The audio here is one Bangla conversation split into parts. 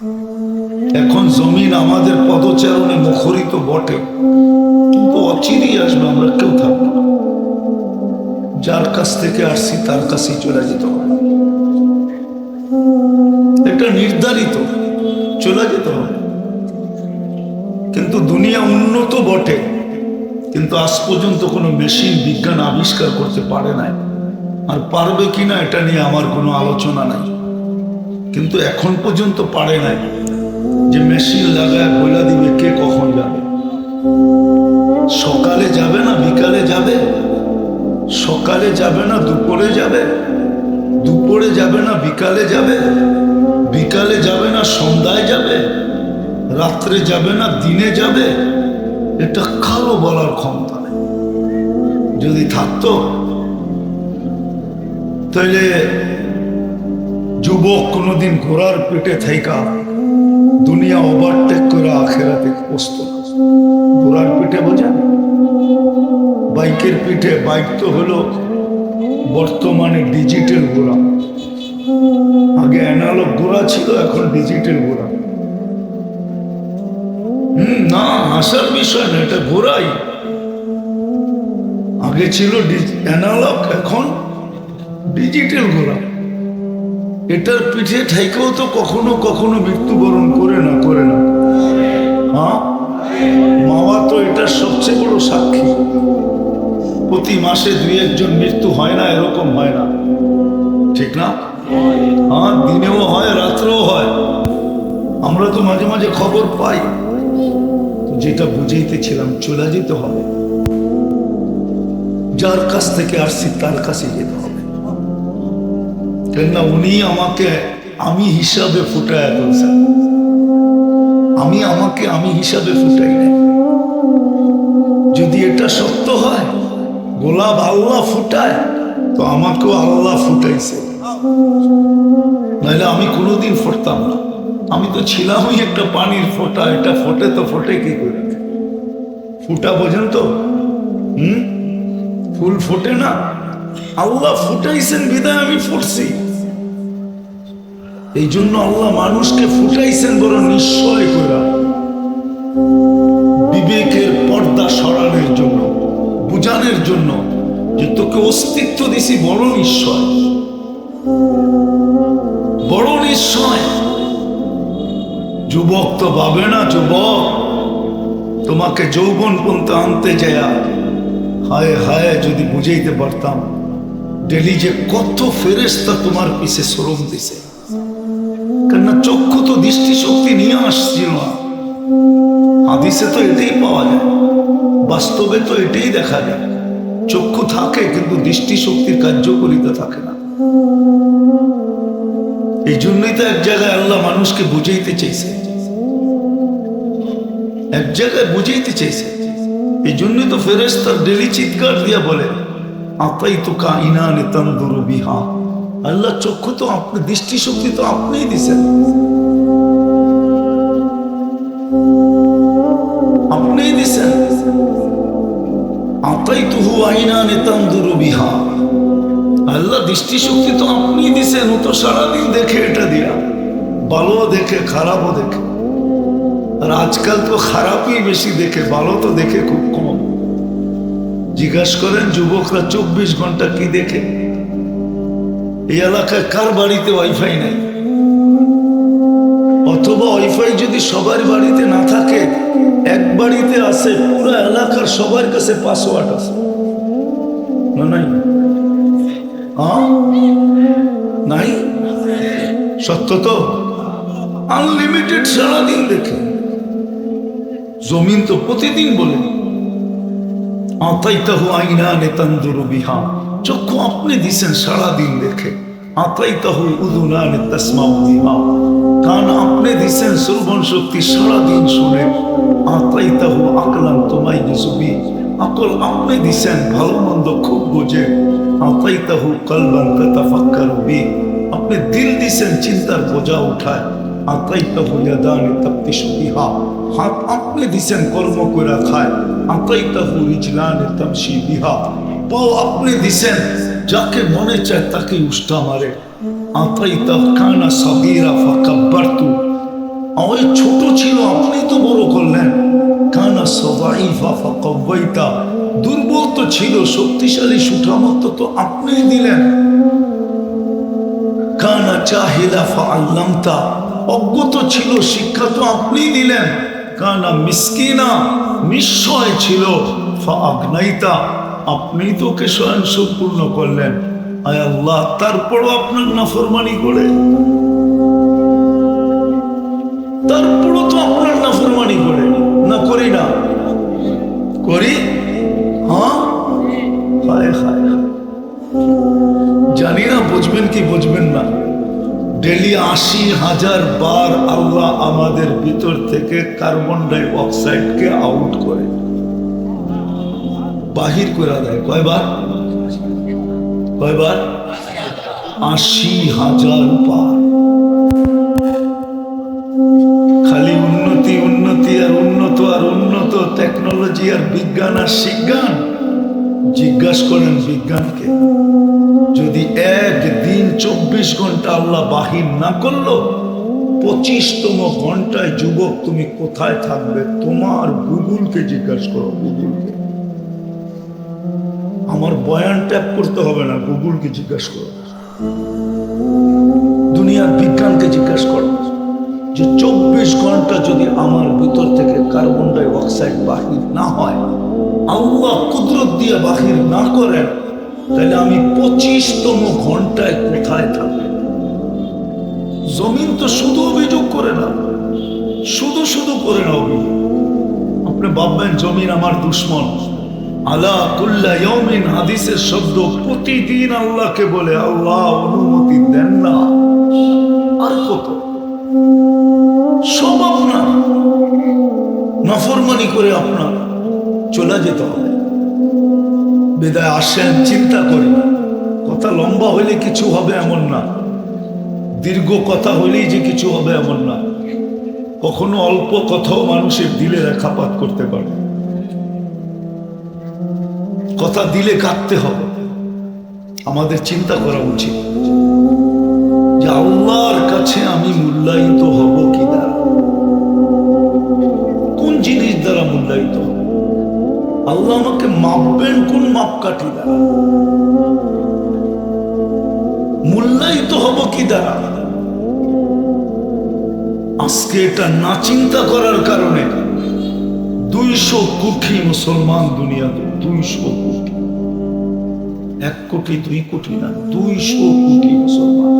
এখন জমিন আমাদের পদচারণে মুখরিত বটে। কিন্তু অচিরেই আসবে, আমরা কেউ থাকব যার কাছ থেকে আসছি, তার কাছেই চলে যেতে হবে। এটা নির্ধারিত, চলে যেতে হবে। কিন্তু দুনিয়া উন্নত বটে, কিন্তু আজ পর্যন্ত কোনো মেশিন বিজ্ঞান আবিষ্কার করতে পারে নাই। আর পারবে কিনা, এটা নিয়ে আমার কোনো আলোচনা নাই। কিন্তু এখন পর্যন্ত পারে নাই যে মেশিন লাগায় বইলা দিবে, কে কখন যাবে? সকালে যাবে না বিকালে যাবে? সকালে যাবে না দুপুরে যাবে? দুপুরে যাবে না বিকালে যাবে? বিকালে যাবে না সন্ধ্যায় যাবে? রাত্রে যাবে না দিনে যাবে? এটা কারও বলার ক্ষমতা নেই। যদি থাকতো তাহলে যুবক কোনোদিন ঘোড়ার পেটে থাইকা, দুনিয়া ওভারটেক করে আখেরাতে বসত ঘোড়ার পিঠে বোঝেন বাইকের পিঠে, বাইক তো হলো বর্তমানে ডিজিটাল ঘোড়া। আগে অ্যানালগ ঘোড়া ছিল, এখন ডিজিটাল ঘোড়া। হুম, না, আসার বিষয় না, এটা ঘোড়াই। আগে ছিল অ্যানালগ এখন ডিজিটাল ঘোড়া। এটার পিঠে ঠাইকেও তো কখনো কখনো মৃত্যুবরণ করে না করে না। হ্যাঁ? তো এটার সবচেয়ে বড় সাক্ষী। প্রতি মাসে দুই একজন মৃত্যু হয় না, এরকম হয় না। ঠিক না? হ্যাঁ দিনেও হয়, রাত্রেও হয়। আমরা তো মাঝে মাঝে খবর পাই। যেটা বুঝাইতেছিলাম, চলে যেতে হবে। যার কাছ থেকে আসছি, তার কাছে যেতে হবে। কেননা উনি আমাকে আমি হিসাবে ফুটায় তুলছেন। আমি আমাকে আমি হিসাবে ফুটাই নাই। যদি এটা সত্য হয়, গোলাপ আল্লাহ ফুটায়, তো আমাকেও আল্লাহ ফুটাইছে। নাহলে আমি কোনোদিন ফুটতাম না। আমি তো ছিলামই একটা পানির ফোটা, এটা ফোটে তো ফোটে কি করে? ফুটা বোঝেন তো হুম? ফুল ফোটে না? আল্লাহ ফুটাইছেন বিদায় আমি ফুটছি। এই জন্য আল্লাহ মানুষকে ফুটাইছেন বড় নিশ্চয় করে বিবেকের পর্দা সরানোর জন্য, বুঝানোর জন্য যে তোকে অস্তিত্ব দিছি বড় নিশ্চয়। বড় নিশ্চয়। যুবক তো ভাবে না, যুবক। তোমাকে যৌবন পর্যন্ত আনতে যায় হায় হায় যদি বুঝাইতে পারতাম। ডেলি যে কত ফেরেস্তা তোমার পিছে শ্রম দিছে। কেননা চক্ষু তো দৃষ্টিশক্তি নিয়ে আসছিল না। হাদিসে তো এটাই পাওয়া যায়। বাস্তবে তো এটাই দেখা যায়। চক্ষু থাকে কিন্তু দৃষ্টিশক্তির কার্যকরিতা থাকে না। এই জন্যই তো এক জায়গায় আল্লাহ মানুষকে বুঝাইতে চাইছে। এক জায়গায় বুঝাইতে চাইছে। এই জন্যই তো ফেরেস্তার ডেলি চিৎকার দিয়া বলে। আতাই তো তন্দুরু বিহা। আল্লাহ চক্ষু তো আপনি, দৃষ্টিশক্তি তো আপনিই দিছেন। আপনিই দিছেন। আতাই তুহু তন্দুরু বিহা। আল্লাহ দৃষ্টিশক্তি তো আপনি দিছেন, ও তো সারাদিন দেখে এটা দিয়া। ভালো দেখে, খারাপও দেখে। আর আজকাল তো খারাপই বেশি দেখে, ভালো তো দেখে খুব জিজ্ঞাসা করেন, যুবকরা চব্বিশ ঘণ্টা কি দেখে? এই এলাকায় কার বাড়িতে ওয়াইফাই নাই? অথবা ওয়াইফাই যদি সবার বাড়িতে না থাকে, এক বাড়িতে আছে, পুরো এলাকার সবার কাছে পাসওয়ার্ড আছে। নাই? নাই? সত্য তো? আনলিমিটেড সারাদিন দেখে। জমিন তো প্রতিদিন বলে। আতাইতাহু আইনা নেতান্দুরু বিহা। চক্ষু আপনি দিছেন সারাদিন দেখে। আতাইতাহু উদুনা নেতাসমাউ বিহা। কান আপনি দিছেন শ্রবণ শক্তি সারাদিন শুনে। আতাইতাহু আকলান তোমাই জুবি আকল আপনি দিছেন ভালো মন্দ খুব বোঝে। আতাইতাহু কলবান তাতাফাক্কারু বি। আপনি দিল দিছেন চিন্তার বোঝা উঠায়। আতাইতাহু ইয়াদানি তাফতিশু বিহা হাত আপনি দিছেন কর্ম করে খায়। আতাইতাহু রিজলানে তামশি বিহা। পাও আপনি দিছেন, যাকে মনে চায় তাকে উষ্টা মারে। আতাইতাহ কানা সাগীরা ফাকাব্বারতু। ওই ছোট ছিল, আপনি তো বড় করলেন। কানা সবাইফা ফাকাওয়াইতা দুর্বল তো ছিল, শক্তিশালী সুঠামত্ব তো আপনিই দিলেন। কানা চাহিদা ফা আল্লামতা অজ্ঞত ছিল, শিক্ষা তো আপনিই দিলেন। কানা মিসকিনা নিশ্চয় ছিল। ফা আপনি তো ওকে স্বয়ং সম্পূর্ণ করলেন। আয় আল্লাহ, তারপরও আপনার নাফরমানি করে। তারপরও তো আপনার নাফরমানি করে। না, করি না। করি? হায় হায় হায়। জানি না, বুঝবেন কি বুঝবেন না। ডেলি আশি হাজার বার আল্লাহ আমাদের ভিতর থেকে কার্বন ডাই অক্সাইডকে আউট করে। বাহির করে দেয়। কয়বার? কয়বার? আশি হাজার বার। খালি উন্নতি উন্নতি আর উন্নত আর উন্নত টেকনোলজি আর বিজ্ঞান আর শিজ্ঞান জিজ্ঞাসা করেন বিজ্ঞানকে। যদি একদিন চব্বিশ ঘণ্টা আল্লাহ বাহির না করল, পঁচিশতম ঘন্টায় যুবক তুমি কোথায় থাকবে? তোমার গুগলকে জিজ্ঞাসা করো, গুগলকে। আমার বয়ান ট্যাপ করতে হবে না, গুগলকে জিজ্ঞাসা করো। দুনিয়ার বিজ্ঞানকে জিজ্ঞাসা করো যে চব্বিশ ঘণ্টা যদি আমার ভিতর থেকে কার্বন ডাই অক্সাইড বাহির না হয়, আল্লাহ কুদরত দিয়ে বাহির না করেন তাহলে আমি পঁচিশতম ঘন্টায় কোথায় থাকব? জমিন তো শুধু অভিযোগ করে না, শুধু শুধু করে না অভিযোগ। আপনি ভাববেন জমিন আমার দুশ্মন। হাদিসের শব্দ প্রতিদিন আল্লাহকে বলে, আল্লাহ অনুমতি দেন না। আর কত? সব আপনার নফরমানি করে আপনার চলে যেতে হবে। বেদায় আসেন, চিন্তা করি কথা লম্বা হইলে কিছু হবে এমন না। দীর্ঘ কথা হইলেই যে কিছু হবে এমন না। কখনো অল্প কথাও মানুষের দিলে রেখাপাত করতে পারে। কথা দিলে কাঁদতে হবে। আমাদের চিন্তা করা উচিত। যে আল্লাহর কাছে আমি মূল্যায়িত হব আল্লাহ আমাকে মাপবেন কোন মাপকাঠি দ্বারা মূল্যায়িত হব কি দ্বারা? আজকে এটা না চিন্তা করার কারণে দুইশো কোটি মুসলমান দুনিয়াতে, দুইশো কোটি। এক কোটি দুই কোটি না, দুইশো কোটি মুসলমান।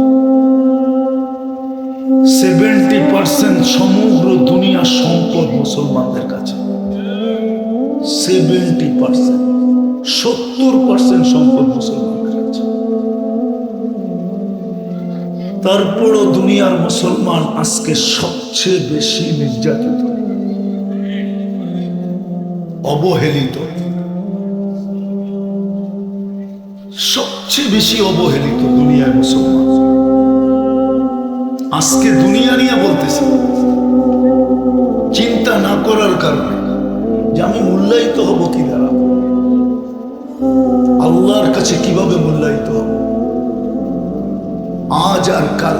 সেভেন্টি পার্সেন্ট সমগ্র দুনিয়ার সম্পদ মুসলমানদের কাছে। সেভেন্টি পার্সেন্ট সত্তর পার্সেন্ট সম্পদ মুসলমানদের কাছে তারপরও দুনিয়ার মুসলমান আজকে সবচেয়ে বেশি নির্যাতিত। অবহেলিত। সবচেয়ে বেশি অবহেলিত দুনিয়ার মুসলমান। আজকে দুনিয়া নিয়ে বলতেছি, চিন্তা না করার কারণে যে আমি মূল্যায়িত হব কি দ্বারা আল্লাহর কাছে কীভাবে মূল্যায়িত হব? আজ আর কাল।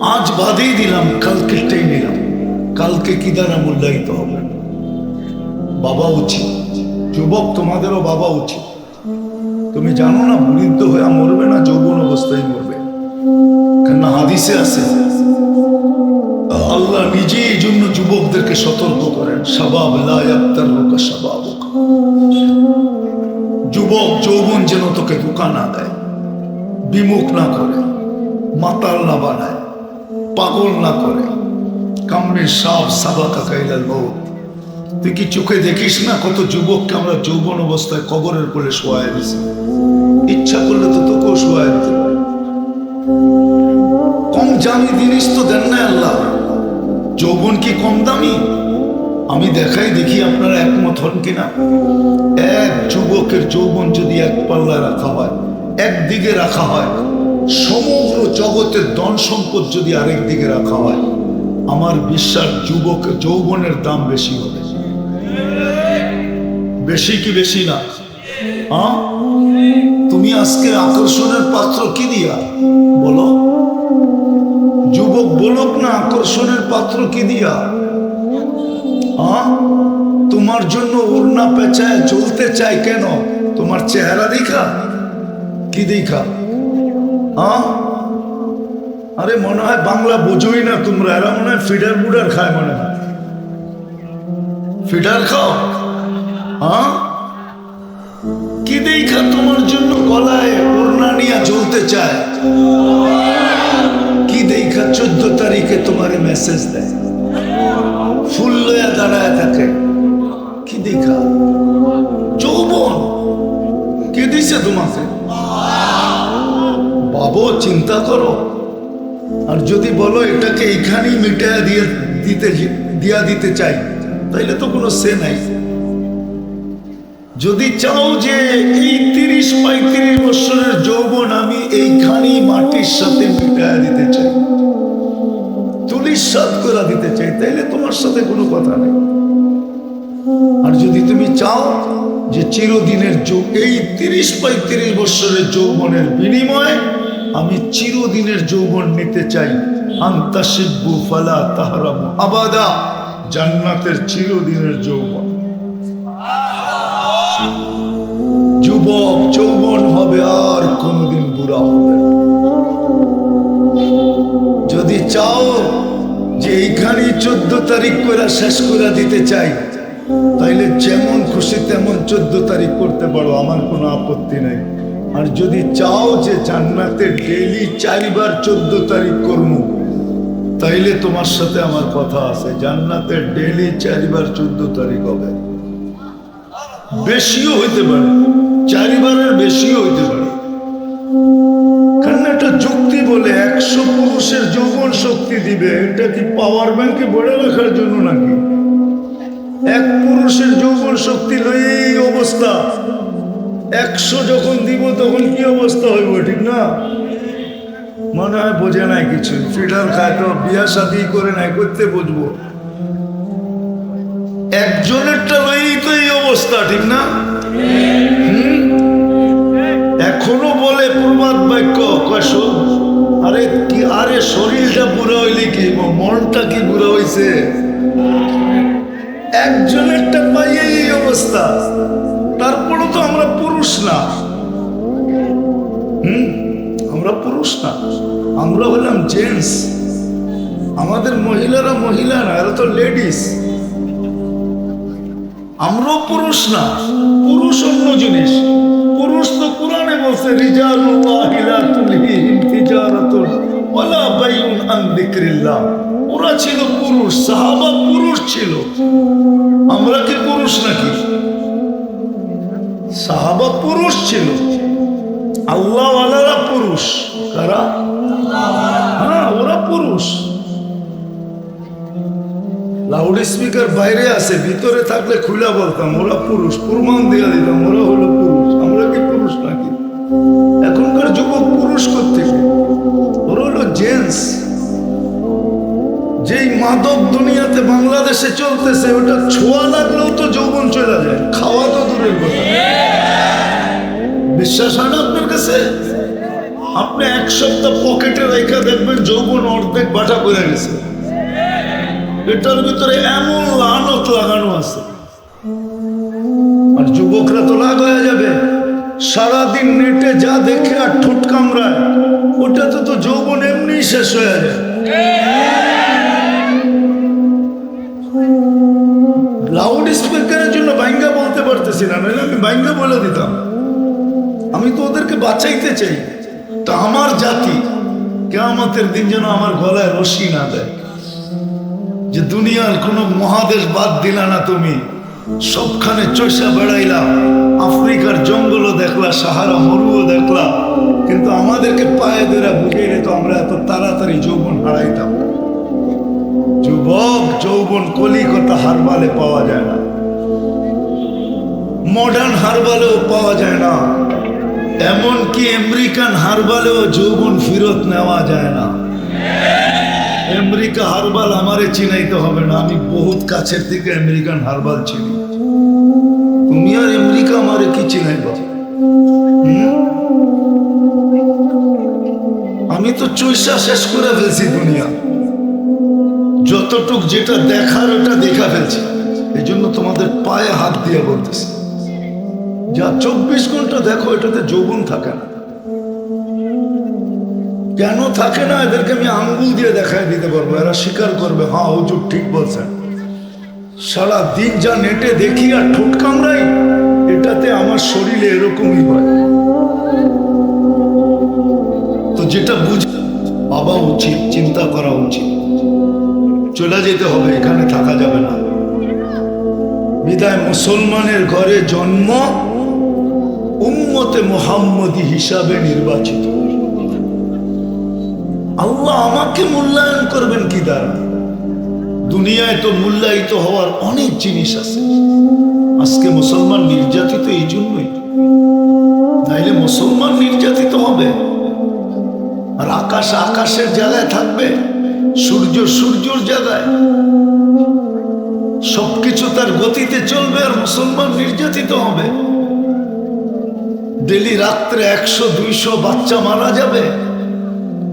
আজ বাদেই দিলাম কালকেটাই নিলাম। কালকে কি দ্বারা মূল্যায়িত হবে? বাবা উচিত। যুবক, তোমাদেরও বাবা উচিত। তুমি জানো না বৃদ্ধ হয়ে মরবে না, যৌবন অবস্থায় মরবে। কেন হাদিসে আছে আল্লাহ নিজে এই জন্য যুবকদেরকে সতর্ক করেন। সবাব লায়াক্তার লোকা সবাব যুবক যৌবন যেন তোকে ধোকা না দেয়, বিমুখ না করে, মাতাল না বানায়, পাগল না করে। কামড়ে সাপ সাবা কাকাইলাল বউ তুই কি চোখে দেখিস না কত যুবককে আমরা যৌবন অবস্থায় কবরের কোলে শোয়ায় দিছি? ইচ্ছা করলে তো তোকেও শোয়ায় দিতে পারে। কম দামি জিনিস তো দেন না আল্লাহ। যৌবন কি কম দামি? আমি দেখাই দেখি আপনারা একমত হন কিনা। এক যুবকের যৌবন যদি এক পাল্লায় রাখা হয় একদিকে রাখা হয়, সমগ্র জগতের ধন সম্পদ যদি আরেক দিকে রাখা হয়, আমার বিশ্বাস যুবক যৌবনের দাম বেশি হবে। বেশি কি বেশি না? তুমি আজকে আকর্ষণের পাত্র কি দিয়া? বলো। যুবক বলুক না আকর্ষণের পাত্র কি দিয়া? তোমার জন্য ওড়না পেঁচায় চলতে চাই কেন? তোমার চেহারা দেখা? কি দেখা? আরে মনে হয় বাংলা বোঝোই না তোমরা। এরা মনে হয় ফিডার বুডার খায় মনে হয়। ফিডার খাও? হ্যাঁ কি দেখা তোমার জন্য গলায় ওড়না নিয়ে চলতে চায়? কি চোদ্দ তারিখে তোমার মেসেজ দেয়। ফুল লয়া দাঁড়ায় থাকে। কি দেখা? যৌবন। কে দিছে তোমাকে? বাবু, চিন্তা করো। আর যদি বলো এটাকে এইখানেই মিটায় দিয়ে দিতে দিয়া দিতে চাই, তাইলে তো কোনো সে নাই। যদি চাও যে এই তিরিশ পঁয়ত্রিশ বছরের যৌবন আমি এইখানেই মাটির সাথে মিটায় দিতে চাই। তুলির করে দিতে চাই, তাইলে তোমার সাথে কোনো কথা নেই আর যদি তুমি চাও যে চিরদিনের যৌ, এই তিরিশ পঁয়ত্রিশ বছরের যৌবনের বিনিময়ে আমি চিরদিনের যৌবন নিতে চাই ফালা তাহারামু আবাদা, জান্নাতের চিরদিনের যৌবন যুবক, যৌবন হবে আর কোনোদিন বুড়া হবে। যদি চাও যে এইখানে চোদ্দ তারিখ করে শেষ করে দিতে চাই, তাইলে যেমন খুশি তেমন চোদ্দ তারিখ করতে পারো, আমার কোনো আপত্তি নাই। আর যদি চাও যে জান্নাতে ডেলি চারিবার চোদ্দ তারিখ করব তাইলে তোমার সাথে আমার কথা আছে, জান্নাতে ডেলি চারিবার চোদ্দ তারিখ হবে। বেশিও হইতে পারে, চারিবারের বেশিও হইতে পারে। একশো পুরুষের যৌবন শক্তি দিবে। এটা কি পাওয়ার ব্যাংকে বড়ে রাখার জন্য নাকি? এক পুরুষের যৌবন শক্তি লই এই অবস্থা। একশো যখন দিব, তখন কি অবস্থা হইব, ঠিক না? মনে হয় বোঝে নাই কিছু। ফিডার তো বিয়া শাদি করে নাই, করতে বুঝব। একজনেরটা লইই তো এই অবস্থা, ঠিক না? এখনও বলে প্রবাদ বাক্য কয়শ আরে কি? আরে শরীরটা বুড়া হইলে কি? মনটা কি বুড়া হইছে? একজনেরটা পাইয়ে এই অবস্থা। তারপরও তো আমরা পুরুষ না। হুম? আমরা পুরুষ না। আমরা হলাম জেন্টস আমাদের মহিলারা মহিলা না, এরা তো লেডিস আমরাও পুরুষ না, পুরুষ অন্য জিনিস। পুরুষ তো কোরআনে বলছে ওরা ছিল পুরুষ, সাহাবা পুরুষ ছিল। আমরা কি পুরুষ নাকি? সাহাবা পুরুষ ছিল। আল্লাহ ওয়ালারা পুরুষ। কারা? হ্যাঁ ওরা পুরুষ। লাউড স্পিকার বাইরে আছে, ভিতরে থাকলে খুলে বলতাম, ওরা পুরুষ, প্রমাণ দিয়ে দিতাম ওরা হলো পুরুষ, আমরা কি পুরুষ নাকি? এখনকার যুবক পুরুষ করতে ওরা হলো জেন্টস যেই মাদক দুনিয়াতে বাংলাদেশে চলতেছে, ওটা ছোঁয়া লাগলেও তো যৌবন চলে যায়, খাওয়া তো দূরের কথা। বিশ্বাস হয় না আপনার কাছে? আপনি এক সপ্তাহ পকেটে রেখে দেখবেন যৌবন অর্ধেক বাটা করে গেছে। এটার ভিতরে এমন লানত লাগানো আছে। আর যুবকরা তো লাগ হয়ে যাবে। সারাদিন নেটে যা দেখে আর ঠোঁট কামড়ায় ওটাতে তো তো যৌবন এমনি শেষ হয়ে যায়। লাউড স্পিকারের জন্য বাইঙ্গা বলতে পারতেছি না, নাহলে আমি বাইঙ্গা বলে দিতাম। আমি তো ওদেরকে বাঁচাইতে চাই। তা আমার জাতি, কেয়ামতের দিন যেন আমার গলায় রশি না দেয়। যে দুনিয়ার কোনো মহাদেশ বাদ দিলা না তুমি। সবখানে চষা বেড়াইলা, আফ্রিকার জঙ্গলও দেখলা, সাহারা মরুও দেখলা। কিন্তু আমাদেরকে পায়ে ধরে বুঝিয়ে তো আমরা এত তাড়াতাড়ি যৌবন হারাইতাম। যুবক, যৌবন কলিকতা হারবালে পাওয়া যায় না। মডার্ন হারবালেও পাওয়া যায় না। এমনকি আমেরিকান হারবালেও যৌবন ফেরত নেওয়া যায় না। আমেরিকা হারবাল আমারে চিনাইতে হবে না, আমি বহুত কাছের থেকে আমেরিকান হারবাল চিনি। তুমি আর আমেরিকা আমারে কি চিনাইবা? আমি তো চৈসা শেষ করে ফেলছি দুনিয়া। যতটুক যেটা দেখার ওটা দেখা ফেলছি। এই জন্য তোমাদের পায়ে হাত দিয়ে বলতেছি। যা চব্বিশ ঘণ্টা দেখো, এটাতে যৌবন থাকে না। কেন থাকে না? এদেরকে আমি আঙ্গুল দিয়ে দেখায় দিতে পারব। এরা স্বীকার করবে হ্যাঁ হুজুর ঠিক বলছেন। সারা দিন যা নেটে দেখি আর ঠোঁট কামড়াই, এটাতে আমার শরীরে এরকমই হয়। তো যেটা বুঝ বাবা উচিত, চিন্তা করা উচিত। চলে যেতে হবে, এখানে থাকা যাবে না। বিদায়, মুসলমানের ঘরে জন্ম, উম্মতে মোহাম্মদী হিসাবে নির্বাচিত। আল্লাহ আমাকে মূল্যায়ন করবেন কি দ্বারা? দুনিয়ায় তো মূল্যায়িত হওয়ার অনেক জিনিস আছে। আজকে মুসলমান নির্যাতিত এই জন্যই। নাইলে মুসলমান নির্যাতিত হবে। আর আকাশ আকাশের জায়গায় থাকবে, সূর্য সূর্যর জায়গায়। সবকিছু তার গতিতে চলবে আর মুসলমান নির্যাতিত হবে। ডেলি রাত্রে একশো, দুইশো বাচ্চা মারা যাবে।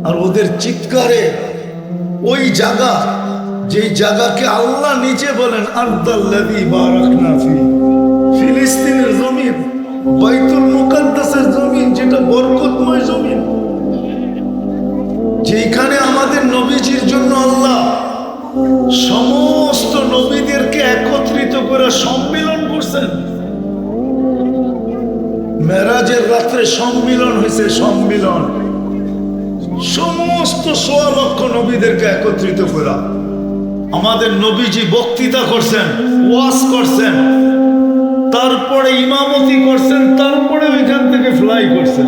আর ওদের চিৎকারে ওই জায়গা যেই জায়গাকে আল্লাহ নিচে বলেন ফিলিস্তিনের জমিন, বাইতুল জমিন, যেটা বরকতময় জমিন। যেখানে আমাদের নবীজির জন্য আল্লাহ সমস্ত নবীদেরকে একত্রিত করে সম্মিলন করছেন। মেরাজের রাত্রে সম্মিলন হয়েছে সম্মিলন। সমস্ত সোয়া নবীদেরকে একত্রিত করা আমাদের নবীজি বক্তৃতা করছেন, ওয়াজ করছেন, তারপরে ইমামতি করছেন, তারপরে ওইখান থেকে ফ্লাই করছেন।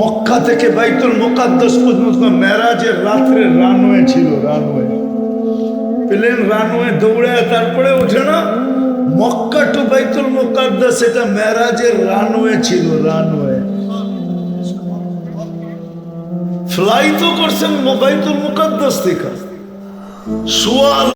মক্কা থেকে বাইতুল মোকাদ্দাস পর্যন্ত মেরাজের রাত্রে রানওয়ে ছিল রানওয়ে প্লেন রানওয়ে দৌড়ে তারপরে ওঠে না? মক্কা টু বাইতুল মোকাদ্দাস, এটা মেরাজের রানওয়ে ছিল রানওয়ে ফ্লাই তো করছেন বাইতুল মুকাদ্দাস থেকে। সোয়াল